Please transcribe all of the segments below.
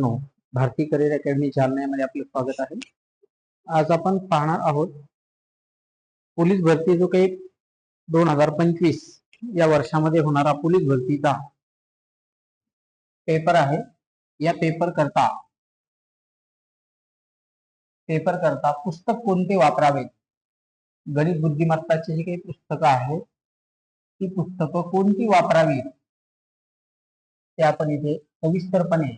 No Bharti career academy जालन्यामध्ये आपलं स्वागत आहे. आज आपण पाहणार आहोत, पोलीस भरती जो काही दोन हज़ार पंचवीस या वर्षामध्ये होणारा पोलीस भरतीचा पेपर आहे. या पेपर करता पेपर करता पुस्तक कोणते वापरावे? गणित बुद्धिमत्ताची जी काही पुस्तकं आहेत, ती पुस्तकं कोणती वापरावी ते आपण इथे सविस्तरपणे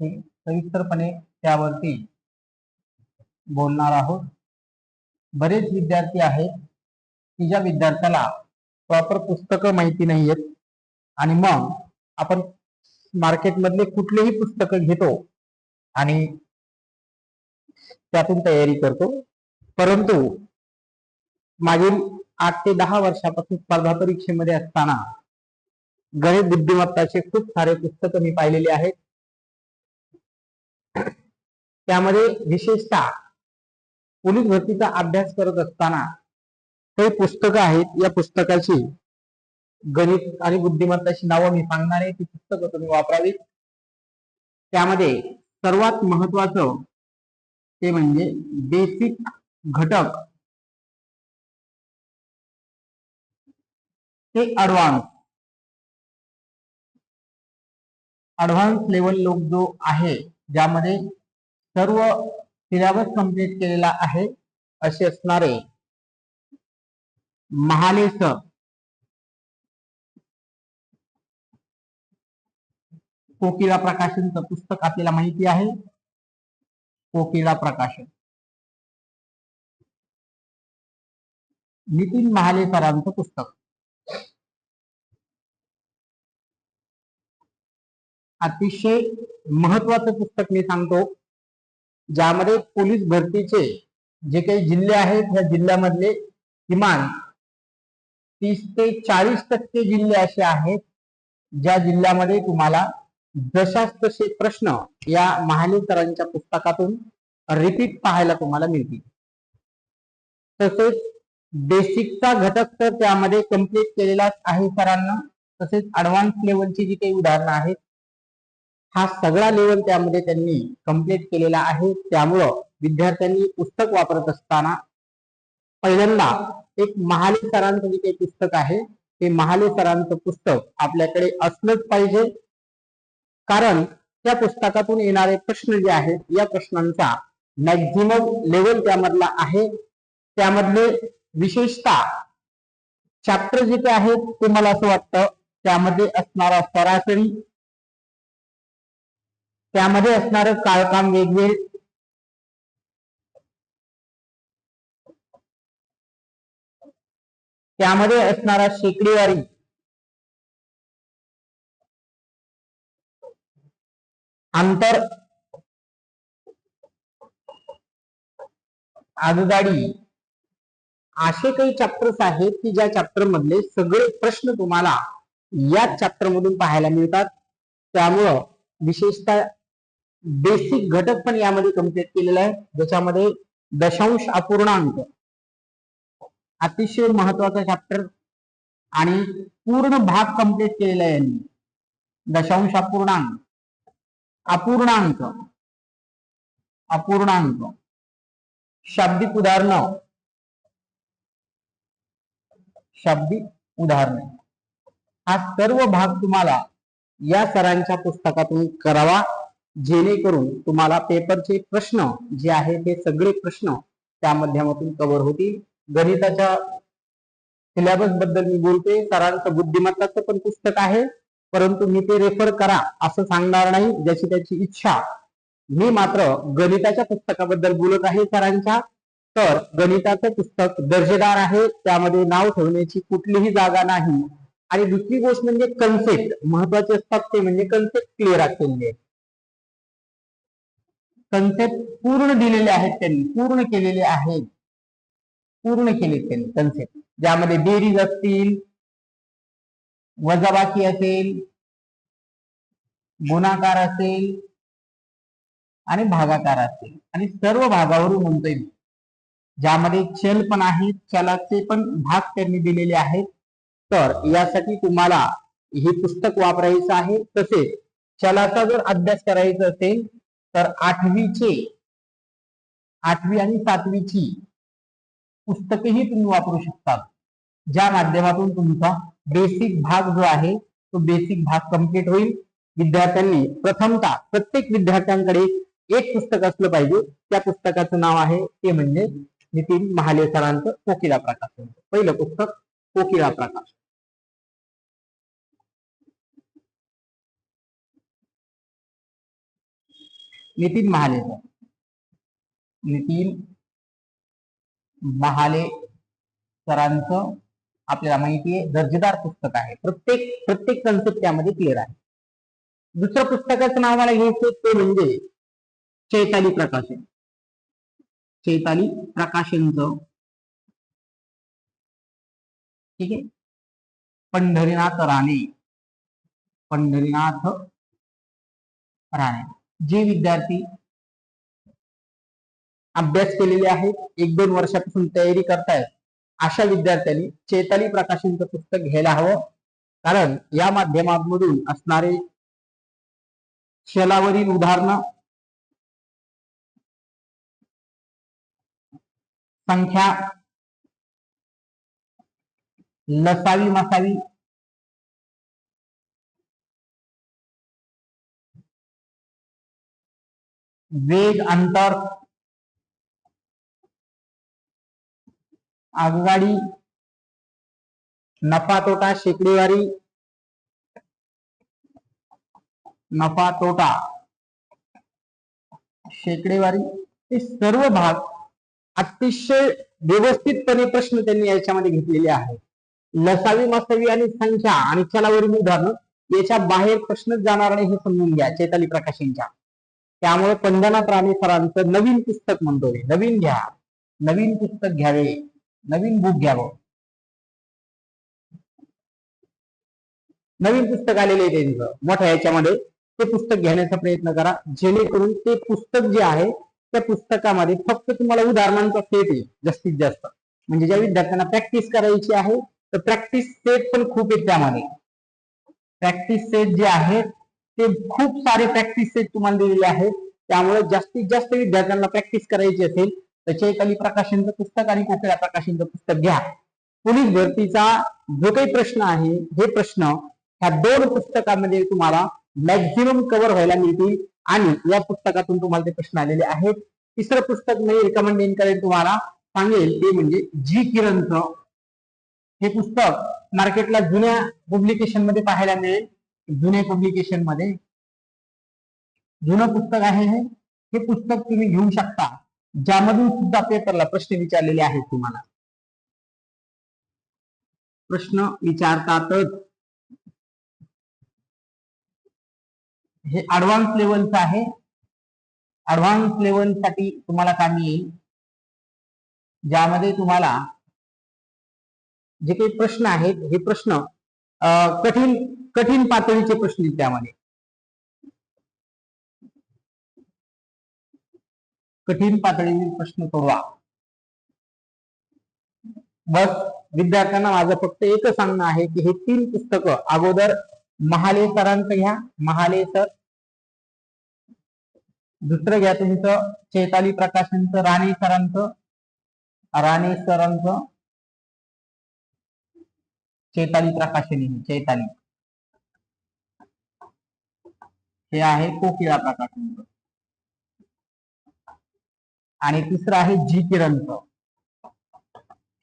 हे सविस्तरपणे त्यावरती बोलणार आहोत. बरेच विद्यार्थी आहेत की ज्या विद्यार्थ्याला प्रॉपर पुस्तकं माहिती नाही आहेत आणि मग आपण मार्केटमधले कुठलेही पुस्तकं घेतो आणि त्यातून तयारी करतो. परंतु मागील आठ ते दहा वर्षापासून स्पर्धा परीक्षेमध्ये असताना गणित बुद्धिमत्ताचे खूप सारे पुस्तकं मी पाहिलेले आहेत. त्यामध्ये विशेषतः पोलीस भरतीचा अभ्यास करत असताना काही पुस्तकं आहेत. या पुस्तकाची गणित आणि बुद्धिमत्ताची नावं मी सांगणार आहे. ती पुस्तकं तुम्ही वापरावीत. त्यामध्ये सर्वात महत्वाचं ते म्हणजे बेसिक घटक ते अडव्हान्स अडव्हान्स लेवल लोक जो आहे ज्यामध्ये सर्व सिलेबस कंप्लीट केलेला आहे असे असणारे महाले सर कोकिळा प्रकाशनचं पुस्तक आपल्याला माहिती आहे. कोकिळा प्रकाशन. नितीन महाले सरांचं पुस्तक. अतिशय महत्वाचं पुस्तक मी सांगतो. ज्यामध्ये पोलीस भरतीचे जे काही जिल्हे आहेत या जिल्ह्यामधले किमान तीस ते चाळीस टक्के जिल्हे असे आहेत ज्या जिल्ह्यामध्ये तुम्हाला जशाच तसे प्रश्न या महालेकरांच्या पुस्तकातून रिपीट पाहायला तुम्हाला मिळतील. तसेच बेसिकचा घटक तर त्यामध्ये कंप्लीट केलेलाच आहे सरांना. तसेच ऍडव्हान्स लेवलची जी काही उदाहरणं आहेत हा सगळा लेवल त्यामध्ये त्यांनी कंप्लीट केलेला आहे. त्यामुळं विद्यार्थ्यांनी पुस्तक वापरत असताना पहिल्यांदा एक महाले सरांचं जे काही पुस्तक आहे ते महाले सरांचं पुस्तक आपल्याकडे असलंच पाहिजे. कारण त्या पुस्तकातून येणारे प्रश्न जे आहेत या प्रश्नांचा मॅक्झिमम लेवल त्यामधला आहे. त्यामधले विशेषतः चॅप्टर जे काही आहेत ते मला असं वाटतं त्यामध्ये असणारा सरासरी त्यामध्ये असणारं काळकाम वेगवेग त्यामध्ये असणारा शेकडेवारी. आंतर. आगगाडी. असे काही चॅप्टर्स आहेत की ज्या चॅप्टर मधले सगळे प्रश्न तुम्हाला याच चॅप्टर मधून पाहायला मिळतात. त्यामुळं विशेषतः बेसिक घटक पण यामध्ये कंप्लीट केलेला आहे. ज्याच्यामध्ये दशांश अपूर्णांक. अतिशय महत्त्वाचा चॅप्टर आणि पूर्ण भाग कंप्लीट केलेला आहे यांनी. दशांश अपूर्णांक. अपूर्णांक. अपूर्णांक. शाब्दिक उदाहरण. शाब्दिक उदाहरणे. हा सर्व भाग तुम्हाला या सरांच्या पुस्तकातून करावा. जेणेकरून तुम्हाला पेपरचे प्रश्न जे आहे ते सगळे प्रश्न त्या माध्यमातून कव्हर होतील. गणिताच्या सिलेबसबद्दल मी बोलते. सरांचं बुद्धिमत्ताचं पण पुस्तक आहे. परंतु मी ते रेफर करा असं सांगणार नाही ज्याची त्याची इच्छा. मी मात्र गणिताच्या पुस्तकाबद्दल बोलत आहे सरांच्या. तर गणिताचं पुस्तक दर्जेदार आहे. त्यामध्ये नाव ठेवण्याची कुठलीही जागा नाही. आणि दुसरी गोष्ट म्हणजे कन्सेप्ट महत्त्वाचे असतात ते म्हणजे कन्सेप्ट क्लिअर असलेले कन्सेप्ट पूर्ण दिलेले आहेत त्यांनी पूर्ण केलेले आहेत. पूर्ण केले त्यांनी कन्सेप्ट ज्यामध्ये बेरीज असतील वजाबाकी असेल गुणाकार असेल आणि भागाकार असेल. आणि सर्व भागावरून म्हणतोय ज्यामध्ये चल पण आहेत चलाचे पण भाग त्यांनी दिलेले आहेत. तर यासाठी तुम्हाला हे पुस्तक वापरायचं आहे. तसेच चलाचा जर अभ्यास करायचा असेल तर आठवीचे आठवी आणि सातवीची पुस्तकेही तुम्ही वापरू शकता. ज्या माध्यमातून तुमचा बेसिक भाग जो आहे तो बेसिक भाग कंप्लीट होईल. विद्यार्थ्यांनी प्रथमतः प्रत्येक विद्यार्थ्यांकडे एक पुस्तक असलं पाहिजे. त्या पुस्तकाचं नाव आहे ते म्हणजे नितीन महाले सरांचं कोकिला प्रकाशन पहिलं पुस्तक कोकिला प्रकाश नितीन महाले सर। नितीन महाले सरांचं आपल्याला माहिती दर्जेदार पुस्तक आहे. प्रत्येक प्रत्येक कन्सेप्ट त्यामध्ये क्लिअर आहे. दुसरं पुस्तकाचं नाव मला घ्यायचं ते म्हणजे चैताली प्रकाशन. चैताली प्रकाशनचं. ठीक आहे? पंढरीनाथ राणे. पंढरीनाथ राणे. जे विद्यार्थी अभ्यास केलेले आहेत एक दोन वर्षापासून तयारी करतायत अशा विद्यार्थ्यांनी चेताली प्रकाशनचं पुस्तक घ्यायला हवं. कारण या माध्यमांमधून असणारे शलावरील उदाहरणं संख्या लसावी मसावी वेग अंतर आगगाडी नफा तोटा शेकडेवारी नफा तोटा शेकडेवारी हे सर्व भाग अतिशय व्यवस्थितपणे प्रश्न त्यांनी याच्यामध्ये घेतलेले आहेत. लसावी मसावी आणि संख्या आणि चलावरील उदाहरण याच्या बाहेर प्रश्नच जाणार नाही हे समजून घ्या चैताली प्रकाशनच्या त्यामुळे पंढनाथ प्राणी सरांचं नवीन पुस्तक म्हणतो नवीन घ्या नवीन पुस्तक घ्यावे नवीन बुक घ्यावं. नवीन पुस्तक आलेले आहे त्यांचं मोठ्या याच्यामध्ये ते पुस्तक घेण्याचा प्रयत्न करा जेणेकरून ते पुस्तक जे आहे त्या पुस्तकामध्ये फक्त तुम्हाला उदाहरणांचा सेट येईल जास्तीत जास्त. म्हणजे ज्या विद्यार्थ्यांना प्रॅक्टिस करायची आहे तर प्रॅक्टिस सेट पण खूप आहेत त्यामध्ये. प्रॅक्टिस सेट जे आहेत ते खूप सारे प्रॅक्टिस सेट तुम्हाला दिलेले आहेत. त्यामुळे जास्तीत जास्त विद्यार्थ्यांना प्रॅक्टिस करायची असेल तर चैताली प्रकाशनचं पुस्तक आणि कोकळ्या प्रकाशनचं पुस्तक घ्या. पोलीस भरतीचा जो काही प्रश्न आहे हे प्रश्न ह्या दोन पुस्तकामध्ये तुम्हाला मॅक्झिमम कव्हर व्हायला मिळतील आणि या पुस्तकातून तुम्हाला ते प्रश्न आलेले आहेत. तिसरं पुस्तक मी रिकमेंडेड करेन तुम्हाला. सांगेल ते म्हणजे जी किरणचं हे पुस्तक मार्केटला जुन्या पब्लिकेशनमध्ये पाहायला मिळेल. जुने पब्लिकेशनमध्ये. जुनं पुस्तक आहे हे. पुस्तक तुम्ही घेऊ शकता. ज्यामधून सुद्धा पेपरला प्रश्न विचारलेले आहेत तुम्हाला. प्रश्न विचारतातच. हे ऍडव्हान्स लेवलचं आहे. ऍडव्हान्स लेवलसाठी तुम्हाला कामी येईल. ज्यामध्ये तुम्हाला जे काही प्रश्न आहेत हे प्रश्न अं, कठीण कठीण पातळीचे प्रश्न त्यामध्ये. कठीण पातळीवरील प्रश्न सोडवा. बस विद्यार्थ्यांना माझं फक्त एकच सांगणं आहे की हे तीन पुस्तकं अगोदर महाले सरांचं घ्या महाले सर दुसरं घ्या तुमचं चैताली प्रकाशनचं राणे सरांचं. राणे सरांचं. चैताली प्रकाशनी चैताली. हे आहे कोकिळा प्रकाशनचं आणि तिसरं आहे जी किरणचं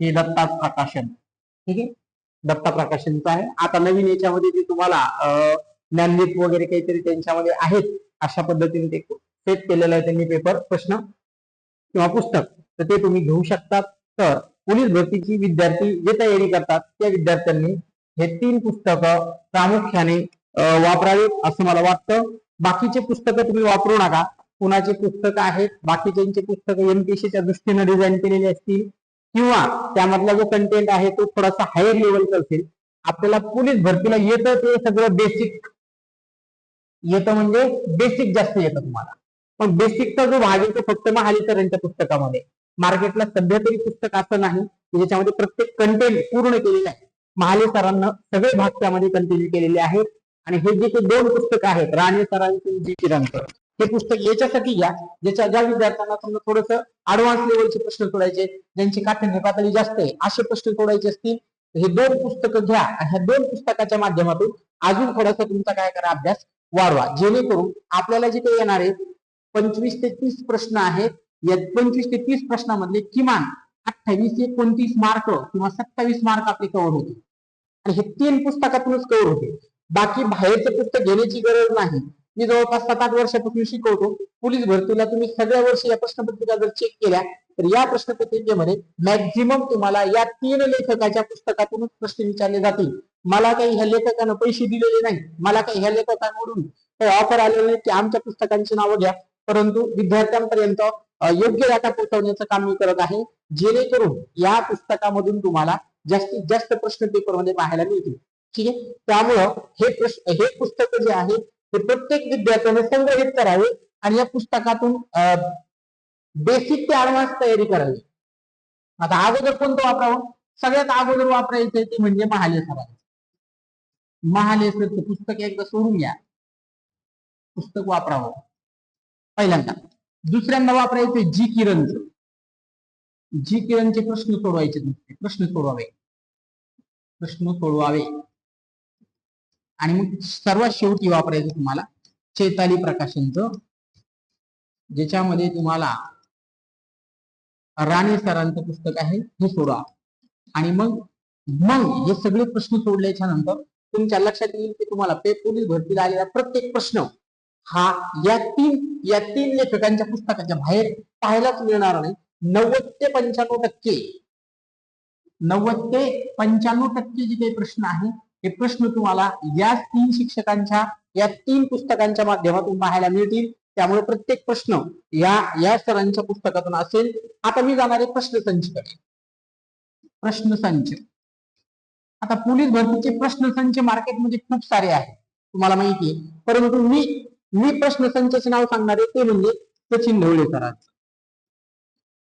हे दत्ता प्रकाशन. ठीक आहे? दत्ता प्रकाशनचं आहे. आता नवीन याच्यामध्ये जे तुम्हाला ज्ञानदीप वगैरे काहीतरी त्यांच्यामध्ये आहेत अशा पद्धतीने ते सेट केलेलं आहे त्यांनी पेपर प्रश्न किंवा पुस्तक. तर ते तुम्ही घेऊ शकतात. तर पोलीस भरतीची विद्यार्थी जे तयारी करतात त्या विद्यार्थ्यांनी हे तीन पुस्तकं प्रामुख्याने वापरावेत असं मला वाटतं. बाकीचे पुस्तकं तुम्ही वापरू नका. कुणाचे पुस्तकं आहेत बाकीच्यांचे पुस्तकं एमपीसीच्या दृष्टीने डिझाईन केलेली असतील किंवा त्यामधला जो कंटेंट आहे तो थोडासा हायर लेवलचा असेल आपल्याला पोलीस भरतीला येतं ते सगळं बेसिक येतं म्हणजे बेसिक जास्त येतं तुम्हाला. पण बेसिकचा जो भाग आहे तो फक्त महालितरांच्या पुस्तकामध्ये. मार्केटला सध्या तरी पुस्तक असं नाही की ज्याच्यामध्ये प्रत्येक कंटेंट पूर्ण केलेलं आहे. महाले सरांना सगळे भाग त्यामध्ये कंटिन्यू केलेले आहेत. आणि हे जे ते दोन पुस्तकं आहेत राणे सरांचे जी हे पुस्तक याच्यासाठी घ्या ज्याच्या ज्या विद्यार्थ्यांना समजा थोडस ऍडव्हान्स लेवलचे प्रश्न सोडायचे ज्यांची काठिण्य पातळी जास्त आहे असे प्रश्न सोडायचे असतील हे दोन पुस्तकं घ्या आणि ह्या दोन पुस्तकाच्या माध्यमातून अजून थोडासा तुमचा काय करा अभ्यास वाढवा. जेणेकरून आपल्याला जे काही येणार आहे पंचवीस ते तीस प्रश्न आहेत या पंचवीस ते तीस प्रश्नामधले किमान अठ्ठावीस एकोणतीस मार्क किंवा सत्तावीस मार्क आपले कव्हर होते आणि हे तीन पुस्तकातूनच कव्हर होते बाकी बाहेरचं पुस्तक घेण्याची गरज नाही. मी जवळपास सात आठ वर्षापासून शिकवतो. पोलीस भरतीला तुम्ही सगळ्या वर्षी या प्रश्नपत्रिका जर चेक केल्या तर या प्रश्नपत्रिकेमध्ये मॅक्झिमम तुम्हाला या तीन लेखकाच्या पुस्तकातूनच प्रश्न विचारले जातील. मला काही ह्या लेखकानं पैसे दिलेले नाही. मला काही ह्या लेखकांकडून काही ऑफर आलेले नाही की आमच्या पुस्तकांची नावं घ्या. परंतु विद्यार्थ्यांपर्यंत योग्य डाटा पोहोचवण्याचं काम मी करत आहे. जेणेकरून या पुस्तकामधून तुम्हाला जास्तीत जास्त प्रश्न पेपरमध्ये पाहायला मिळतील. ठीक आहे? त्यामुळं हे प्रश्न हे पुस्तक जे आहे ते प्रत्येक विद्यार्थ्याने संग्रहित करावे आणि या पुस्तकातून बेसिक ते ऍडव्हान्स तयारी करावी. आता अगोदर कोणतं वापरावं? सगळ्यात अगोदर वापरायचं ते म्हणजे महाले सरांचं पुस्तक एकदा सोडून घ्या. पुस्तक वापरावं. पहिल्यांदा. दुसऱ्यांदा वापरायचं जी किरणचं. जी किरणचे प्रश्न सोडवायचे प्रश्न सोडवावे. प्रश्न सोडवावे. आणि मग सर्वात शेवटी वापरायचं तुम्हाला चेताली प्रकाशनचं ज्याच्यामध्ये तुम्हाला राणे सरांचं पुस्तक आहे हे सोडवा आणि मग मग हे सगळे प्रश्न सोडल्याच्या नंतर तुमच्या लक्षात येईल की तुम्हाला पे पोलीस भरतीला आलेला प्रत्येक प्रश्न हा या तीन या तीन लेखकांच्या पुस्तकाच्या बाहेर पाहायलाच मिळणार नाही. नव्वद ते पंच्याण्णव टक्के नव्वद ते पंच्याण्णव टक्के जे काही प्रश्न आहे हे प्रश्न तुम्हाला या तीन शिक्षकांच्या या तीन पुस्तकांच्या माध्यमातून पाहायला मिळतील. त्यामुळे प्रत्येक प्रश्न या या सरांच्या पुस्तकातून असेल. आता मी जाणारे प्रश्न आहे प्रश्न संच आता पोलीस भरतीचे प्रश्नसंच मार्केटमध्ये खूप सारे आहेत. तुम्हाला माहिती आहे. परंतु मी मी प्रश्न संचचे नाव सांगणार आहे ते म्हणजे सचिन ढवळे सरांचं.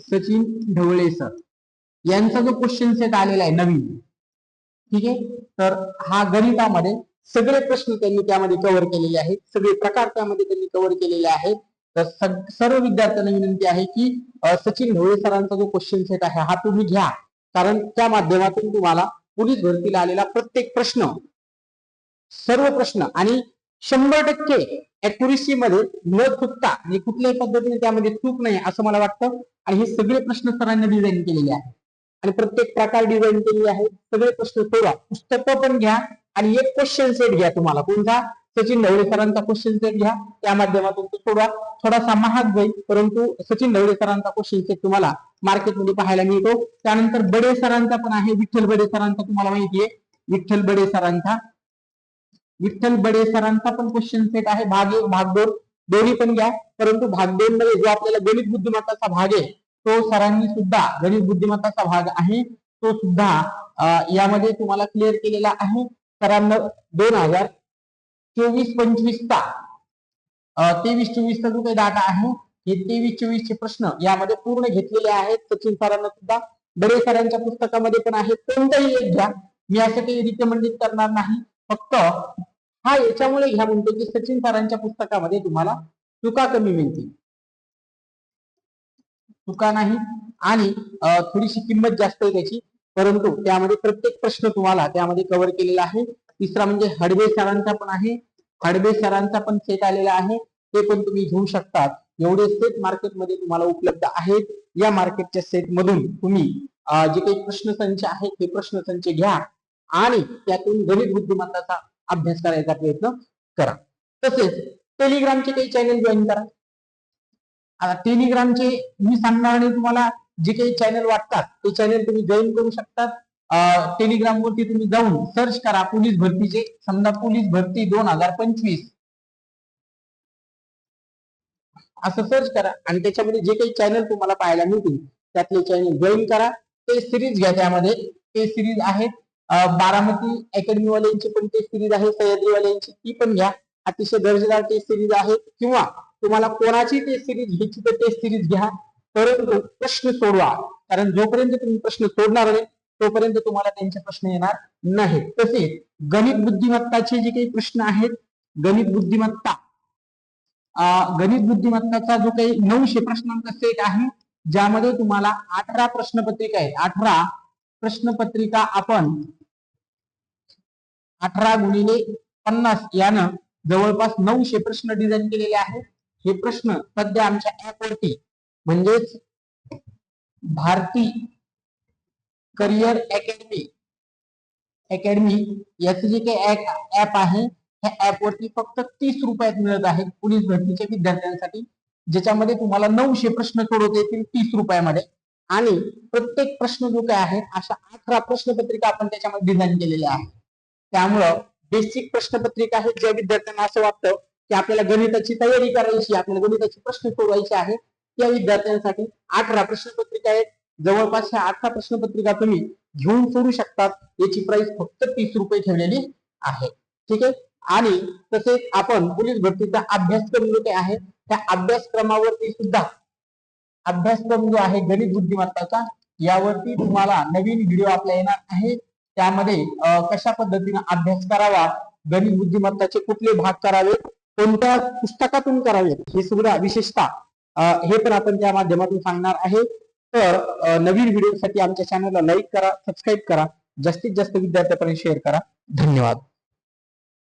सचिन ढवळे सर. यांचा जो क्वेश्चन सेट आलेला आहे नवीन ठीक आहे? तर हा गणितामध्ये सगळे प्रश्न त्यांनी त्यामध्ये कव्हर केलेले आहेत. सगळे प्रकार त्यामध्ये त्यांनी कव्हर केलेले आहेत. तर सर्व विद्यार्थ्यांना विनंती आहे की सचिन ढोळे सरांचा जो क्वेश्चन सेट आहे हा तुम्ही घ्या. कारण त्या माध्यमातून तुम्हाला पोलीस भरतीला आलेला प्रत्येक प्रश्न सर्व प्रश्न आणि शंभर टक्के अॅक्युरेसी मध्ये न चुकता आणि कुठल्याही पद्धतीने त्यामध्ये चूक नाही असं मला वाटतं. आणि हे सगळे प्रश्न सरांनी डिझाईन केलेले आहेत. आणि प्रत्येक प्रकार डिझाईन केलेले आहे सगळे प्रश्न सोडवा. पुस्तकं पण घ्या आणि एक क्वेश्चन सेट घ्या तुम्हाला. कोणता? सचिन ढवळे सरांचा क्वेश्चन सेट घ्या. त्या माध्यमातून तो सोडवा. थोडासा महाग जाईल परंतु सचिन ढवळे सरांचा क्वेश्चन सेट तुम्हाला मार्केटमध्ये पाहायला मिळतो. त्यानंतर बडे सरांचा पण आहे. विठ्ठल बडे सरांचा तुम्हाला माहिती आहे. विठ्ठल बडे सरांचा. विठ्ठल बडे सरांचा पण क्वेश्चन सेट आहे. भाग एक भाग दोन. दोन्ही पण घ्या. परंतु भाग दोन मध्ये जो आपल्याला गणित बुद्धिमत्ताचा भाग आहे तो सरांनी सुद्धा गणित बुद्धिमत्ताचा भाग आहे तो सुद्धा यामध्ये तुम्हाला क्लिअर केलेला आहे. सरांना दोन हजार चोवीस पंचवीसचा तेवीस चोवीसचा जो काही डाटा आहे हे तेवीस चोवीस चे प्रश्न यामध्ये पूर्ण घेतलेले आहेत. सचिन सरांना सुद्धा बरे सरांच्या पुस्तकामध्ये पण आहे. कोणताही एक घ्या. मी असं काही रिकमेंडेड करणार नाही. फक्त हा याच्यामुळे घ्या म्हणतो की सचिन सरांच्या पुस्तकामध्ये तुम्हाला चुका कमी मिळतील. चुका नाही आणि थोडीशी किंमत जास्त आहे त्याची. परंतु त्यामध्ये प्रत्येक प्रश्न तुम्हाला त्यामध्ये कव्हर केलेला आहे. तिसरा म्हणजे हडबे सरांचा पण आहे. हडबे सरांचा पण सेट आलेला आहे. ते पण तुम्ही घेऊ शकतात. एवढे सेट मार्केटमध्ये तुम्हाला उपलब्ध आहेत. या मार्केटच्या सेट मधून तुम्ही जे काही प्रश्नसंच आहेत ते प्रश्नसंच घ्या आणि त्यातून गणित बुद्धिमत्ताचा अभ्यास करायचा प्रयत्न करा. तसेच टेलिग्रामचे काही चॅनल जॉईन करा. आता टेलिग्रामचे मी सांगणार आणि तुम्हाला जे काही चॅनल वाटतात ते चॅनल तुम्ही जॉईन करू शकतात. टेलिग्राम वरती तुम्ही जाऊन सर्च करा पोलीस भरतीचे. समजा पोलीस भरती दोन हजार पंचवीस. असं सर्च करा आणि त्याच्यामध्ये जे काही चॅनल तुम्हाला पाहायला मिळतील त्यातले चॅनल जॉईन करा. ते सिरीज घ्या त्यामध्ये. ते सिरीज आहेत बारामती अकॅडमीवाल्यांची पण टेस्ट सिरीज आहे सह्याद्रीवाल्यांची ती पण घ्या. अतिशय दर्जेदार टेस्ट सिरीज आहे किंवा तुम्हाला कोणाची टेस्ट सिरीज घ्यायची तर टेस्ट सिरीज घ्या. परंतु प्रश्न सोडवा. कारण जोपर्यंत तुम्ही प्रश्न सोडणार नाही तोपर्यंत तुम्हाला त्यांचे प्रश्न येणार नाही तसेच गणित बुद्धिमत्ताचे जे काही प्रश्न आहेत गणित बुद्धिमत्ता. गणित बुद्धिमत्ताचा जो काही नऊशे प्रश्नांचा सेट आहे ज्यामध्ये तुम्हाला अठरा प्रश्नपत्रिका आहे अठरा प्रश्नपत्रिका आपण अठरा गुणिले पन्नास यानं जवळपास नऊशे प्रश्न डिझाईन केलेले आहेत. हे प्रश्न सध्या आमच्या ऍप वरती म्हणजेच भारती करिअर अकॅडमी अकॅडमी याचे जे काही ऍप आहे. ह्या ऍप वरती फक्त तीस रुपयात मिळत आहे पोलीस भरतीच्या विद्यार्थ्यांसाठी ज्याच्यामध्ये तुम्हाला नऊशे प्रश्न सोडवता येतील तीस रुपयामध्ये. आणि प्रत्येक प्रश्न जो काय आहे अशा अठरा प्रश्नपत्रिका आपण त्याच्यामध्ये डिझाईन केलेल्या आहेत. त्यामुळं बेसिक प्रश्नपत्रिका आहे ज्या विद्यार्थ्यांना असं वाटतं की आपल्याला गणिताची तयारी करायची आपल्याला गणिताचे प्रश्न सोडवायचे आहे. त्या विद्यार्थ्यांसाठी अठरा प्रश्नपत्रिका आहेत. जवळपास ह्या अठरा प्रश्नपत्रिका तुम्ही घेऊन सोडू शकतात. याची प्राइस फक्त तीस रुपये ठेवलेली आहे. ठीक आहे? आणि तसेच आपण पोलीस भरतीचा अभ्यासक्रम जो काही आहे? त्या अभ्यासक्रमावरती सुद्धा अभ्यासक्रम जो आहे गणित बुद्धिमत्ताचा यावरती तुम्हाला नवीन व्हिडिओ आपल्या येणार आहे त्यामध्ये कशा पद्धतीने अभ्यास करावा? गणित बुद्धिमत्ताचे कुठले भाग करावेत? कोणत्या पुस्तकातून करावेत हे सुद्धा विशेषतः हे पण आपण त्या माध्यमातून सांगणार आहे. तर नवीन व्हिडिओसाठी आमच्या चॅनलला लाईक करा सबस्क्राईब करा. जास्तीत जास्त विद्यार्थ्यापर्यंत शेअर करा. धन्यवाद.